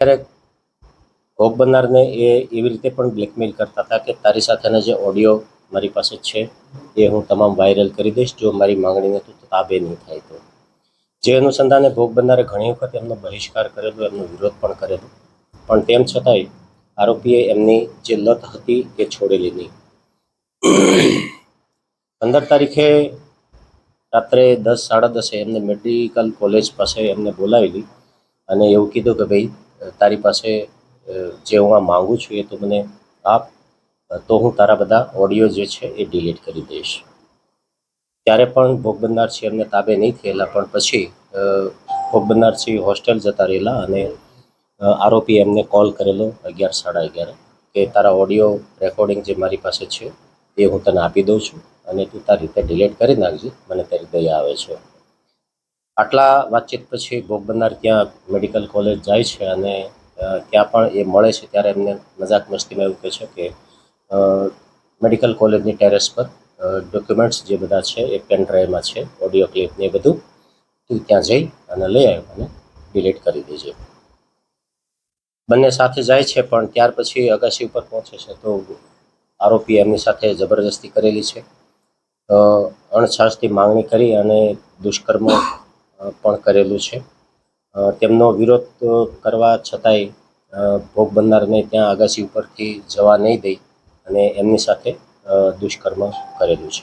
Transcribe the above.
ક્યારેક ભોગ બનનારને એ એવી રીતે પણ બ્લેકમેલ કરતા હતા કે તારી સાથેના જે ઓડિયો મારી પાસે છે, એ હું તમામ વાયરલ કરી દઈશ. જો મારી માંગણીને તું તાબે નહીં થાય તો. જે અનુસંધાને ભોગ બનનારે ઘણી વખત એમનો બહિષ્કાર કરેલો, એમનો વિરોધ પણ કરેલો. પણ તેમ છતાંય આરોપીએ એમની જે લત હતી, એ છોડેલી નહીં. પંદર તારીખે રાત્રે દસ, સાડા દસે એમને મેડિકલ કોલેજ પાસે એમને બોલાવેલી અને એવું કીધું કે ભાઈ તારી પાસે જે હું આ માગું છું એ તો મને આપ તો હું તારા બધા ઓડિયો જે છે એ ડિલીટ કરી દઈશ. ત્યારે પણ ભોગ બનનાર એમને તાબે નહીં થયેલા, પણ પછી ભોગ હોસ્ટેલ જતા રહેલા અને આરોપી એમને કોલ કરેલો અગિયાર, સાડા અગિયાર કે તારા ઓડિયો રેકોર્ડિંગ જે મારી પાસે છે એ હું તને આપી દઉં છું અને તું તારી રીતે ડિલીટ કરી નાખજે, મને તારી દયા આવે છે. આટલા વાતચીત પછી ભોગ બનનાર ત્યાં મેડિકલ કોલેજ જાય છે અને ત્યાં પણ એ મળે છે ત્યારે એમને મજાક મસ્તીમાં એવું કહે છે કે મેડિકલ કોલેજની ટેરેસ પર ડોક્યુમેન્ટ્સ જે બધા છે એ પેન ડ્રાઈવમાં છે, ઓડિયો ક્લિપ ને એ બધું તું ત્યાં જઈ અને લઈ આવ્યો અને ડિલીટ કરી દેજે. બંને સાથે જાય છે પણ ત્યાર પછી અગાસી ઉપર પહોંચે છે તો આરોપી એમની સાથે જબરજસ્તી કરેલી છે. અણછાસથી માંગણી કરી અને દુષ્કર્મ પણ કરેલું છે. તેમનો વિરોધ કરવા છતાંય ભોગ બનનારને ત્યાં અગાસી ઉપરથી જવા નહીં દઈ અને એમની સાથે દુષ્કર્મ કરેલું છે.